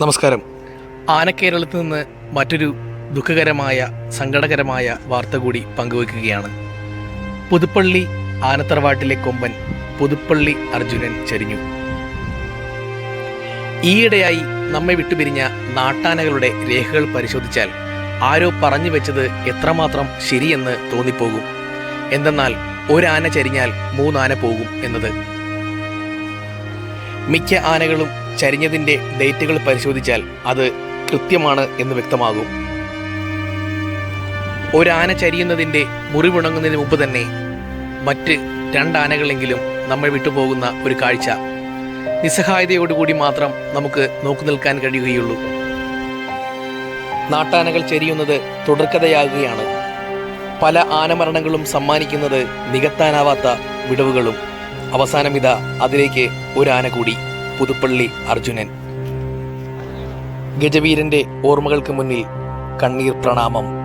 നമസ്കാരം. ആനക്കേരളത്തിൽ നിന്ന് മറ്റൊരു ദുഃഖകരമായ സങ്കടകരമായ വാർത്ത കൂടി പങ്കുവയ്ക്കുകയാണ്. പുതുപ്പള്ളി ആനത്തറവാട്ടിലെ കൊമ്പൻ പുതുപ്പള്ളി അർജുനൻ ചരിഞ്ഞു. ഈയിടെയായി നമ്മെ വിട്ടുപിരിഞ്ഞ നാട്ടാനകളുടെ രേഖകൾ പരിശോധിച്ചാൽ ആരോ പറഞ്ഞു വെച്ചത് എത്രമാത്രം ശരിയെന്ന് തോന്നിപ്പോകും. എന്തെന്നാൽ ഒരാന ചരിഞ്ഞാൽ മൂന്നാന പോകും എന്നത്. മിക്ക ആനകളും ചരിഞ്ഞതിന്റെ ഡേറ്റുകൾ പരിശോധിച്ചാൽ അത് കൃത്യമാണ് എന്ന് വ്യക്തമാകും. ഒരാന ചരിയുന്നതിന്റെ മുറിവുണങ്ങുന്നതിന് മുമ്പ് തന്നെ മറ്റ് രണ്ടാനകളെങ്കിലും നമ്മൾ വിട്ടുപോകുന്ന ഒരു കാഴ്ച. നിസ്സഹായതയോടുകൂടി മാത്രം നമുക്ക് നോക്കു നിൽക്കാൻ കഴിയുകയുള്ളൂ. നാട്ടാനകൾ ചെരിയുന്നത് തുടർക്കഥയാകുകയാണ്. പല ആനമരണങ്ങളും സമ്മാനിക്കുന്നത് നികത്താനാവാത്ത വിടവുകളും. അവസാനം ഇതാ അതിലേക്ക് ഒരു ആന കൂടി. പുതുപ്പള്ളി അർജുനൻ. ഗജവീരന്റെ ഓർമ്മകൾക്ക് മുന്നിൽ കണ്ണീർ പ്രണാമം.